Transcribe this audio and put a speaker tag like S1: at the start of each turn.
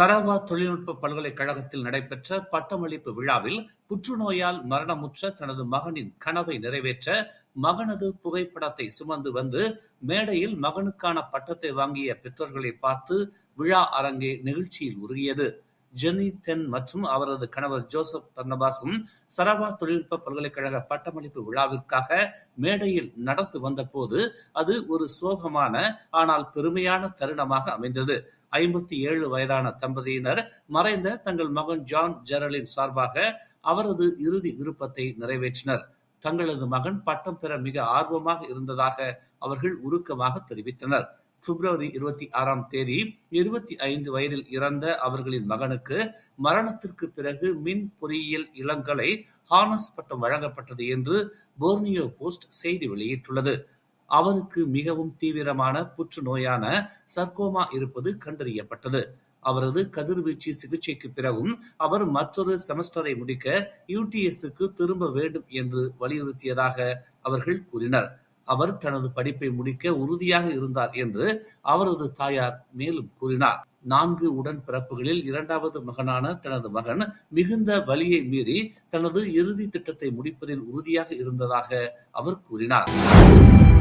S1: சரவா தொழில்நுட்ப பல்கலைக்கழகத்தில் நடைபெற்ற பட்டமளிப்பு விழாவில் புற்றுநோயால் மரணமுற்ற தனது மகனின் கனவை நிறைவேற்ற மகனது புகைப்படத்தை சுமந்து வந்து மேடையில் மகனுக்கான பட்டத்தை வாங்கிய பெற்றோர்களை பார்த்து விழா அரங்கே நெகிழ்ச்சியில் உருகியது. ஜெனி தென் மற்றும் அவரது கணவர் ஜோசப் பர்னபாஸும் சரவா தொழில்நுட்ப பல்கலைக்கழக பட்டமளிப்பு விழாவிற்காக மேடையில் நடந்து வந்தபோது அது ஒரு சோகமான ஆனால் பெருமையான தருணமாக அமைந்தது. ஐம்பத்தி ஏழு வயதான தம்பதியினர் மறைந்த தங்கள் மகன் ஜான் ஜெரலின் சார்பாக அவரது இறுதி விருப்பத்தை நிறைவேற்றினர். தங்களது மகன் பட்டம் பெற மிக ஆர்வமாக இருந்ததாக அவர்கள் உருக்கமாக தெரிவித்தனர். பிப்ரவரி இருபத்தி ஆறாம் தேதி இருபத்தி ஐந்து வயதில் இறந்த அவர்களின் மகனுக்கு மரணத்திற்கு பிறகு மின் பொறியியல் இளங்கலை ஹானஸ் பட்டம் வழங்கப்பட்டது என்று போர்னியோ போஸ்ட் செய்தி வெளியிட்டுள்ளது. அவருக்கு மிகவும் தீவிரமான புற்றுநோயான சர்க்கோமா இருப்பது கண்டறியப்பட்டது. அவரது கதிர்வீச்சு சிகிச்சைக்கு பிறகும் அவர் மற்றொரு செமஸ்டரை முடிக்க யூடிஎஸ்க்கு திரும்ப வேண்டும் என்று வலியுறுத்தியதாக அவர்கள் கூறினர். அவர் தனது படிப்பை முடிக்க உறுதியாக இருந்தார் என்று அவரது தாயார் மேலும் கூறினார். நான்கு உடன்பிறப்புகளில் இரண்டாவது மகனான தனது மகன் மிகுந்த வலியை மீறி தனது இறுதி திட்டத்தை முடிப்பதில் உறுதியாக இருந்ததாக அவர் கூறினார்.